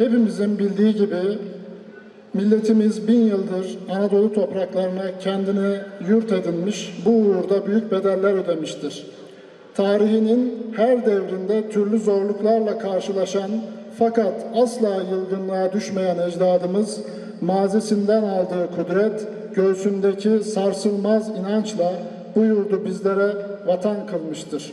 Hepimizin bildiği gibi milletimiz bin yıldır Anadolu topraklarına kendini yurt edinmiş, bu uğurda büyük bedeller ödemiştir. Tarihinin her devrinde türlü zorluklarla karşılaşan fakat asla yılgınlığa düşmeyen ecdadımız mazisinden aldığı kudret, göğsündeki sarsılmaz inançla bu yurdu bizlere vatan kılmıştır.